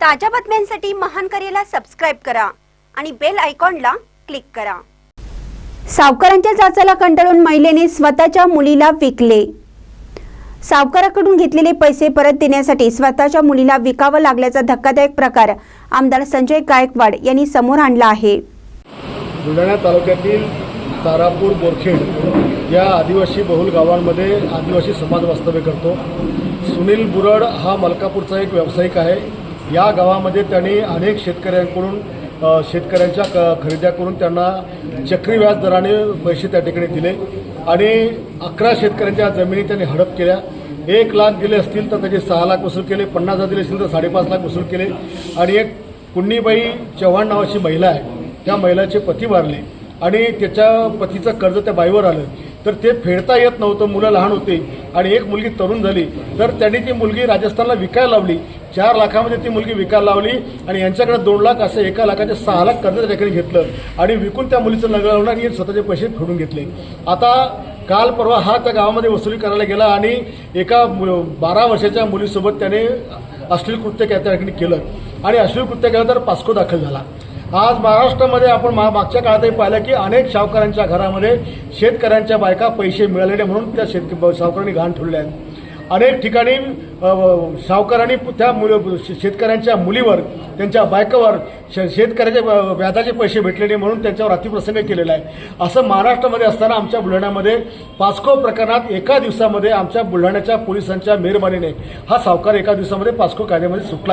ताज्या बातम्यांसाठी महान करेला सबस्क्राईब करा आणि बेल आयकॉनला क्लिक करा. सावकारांच्या जाचाला कंटाळून महिलेने स्वतःच्या मुलीला विकले. सावकाराकडून घेतलेले पैसे परत देण्यासाठी स्वतःच्या मुलीला विकावं लागल्याचा धक्कादायक प्रकार आमदार संजय गायकवाड यांनी समोर आणला आहे. बुलढाणा तालुक्यातील तारापूर बोरखेड या आदिवासी बहुल गावांमध्ये आदिवासी समाज वास्तव्य करतो. सुनील बुरड हा मलकापूरचा एक व्यावसायिक आहे. या गावामध्ये त्यांनी अनेक शेतकऱ्यांकडून शेतकऱ्यांच्या क खरेद्या करून त्यांना चक्री व्याज दराने पैसे त्या ठिकाणी दिले आणि अकरा शेतकऱ्यांच्या जमिनी त्यांनी हडप केल्या. एक लाख दिले असतील तर त्याचे सहा लाख वसूल केले पन्नास हजार दिले असतील तर साडेपाच लाख वसूल केले. आणि एक पुण्यबाई चव्हाण नावाची महिला आहे त्या महिलाचे पती वारले आणि त्याच्या पतीचं कर्ज त्या बाईवर आलं. तर ते फेडता येत नव्हतं मुलं लहान होती आणि एक मुलगी तरुण झाली. तर त्यांनी ती मुलगी राजस्थानला विकायला लावली. चार लाखामध्ये ती मुलगी विकायला लावली आणि यांच्याकडे दोन लाख असं एका लाखाचे सहा लाख कर्ज त्याकडे घेतलं. आणि विकून त्या मुलीचं लग्न लावलं आणि स्वतःचे पैसे फेडून घेतले. आता काल परवा हा त्या गावामध्ये वसुली करायला गेला आणि एका मु- बारा वर्षाच्या मुलीसोबत त्याने अश्लील कृत्य त्या त्या ठिकाणी केलं. आणि अश्लील कृत्य केलं तर पास्को दाखल झाला. आज महाराष्ट्रामध्ये आपण मा मागच्या काळातही पाहिलं की अनेक सावकारांच्या घरामध्ये शेतकऱ्यांच्या बायका पैसे मिळाले म्हणून त्या शेतक सावकारांनी घाण ठेवले आहेत. अनेक ठिकाणी सावकारांनी त्या मुल शेतकऱ्यांच्या मुलीवर त्यांच्या बायकावर श शेतकऱ्याचे व्याजाचे पैसे भेटले नाही म्हणून त्यांच्यावर अतिप्रसंग केलेला आहे. असं महाराष्ट्रामध्ये असताना आमच्या बुलढाण्यामध्ये पास्को प्रकरणात एका दिवसामध्ये आमच्या बुलढाण्याच्या पोलिसांच्या मेहरबानीने हा सावकार एका दिवसामध्ये पास्को कायद्यामध्ये सुटला.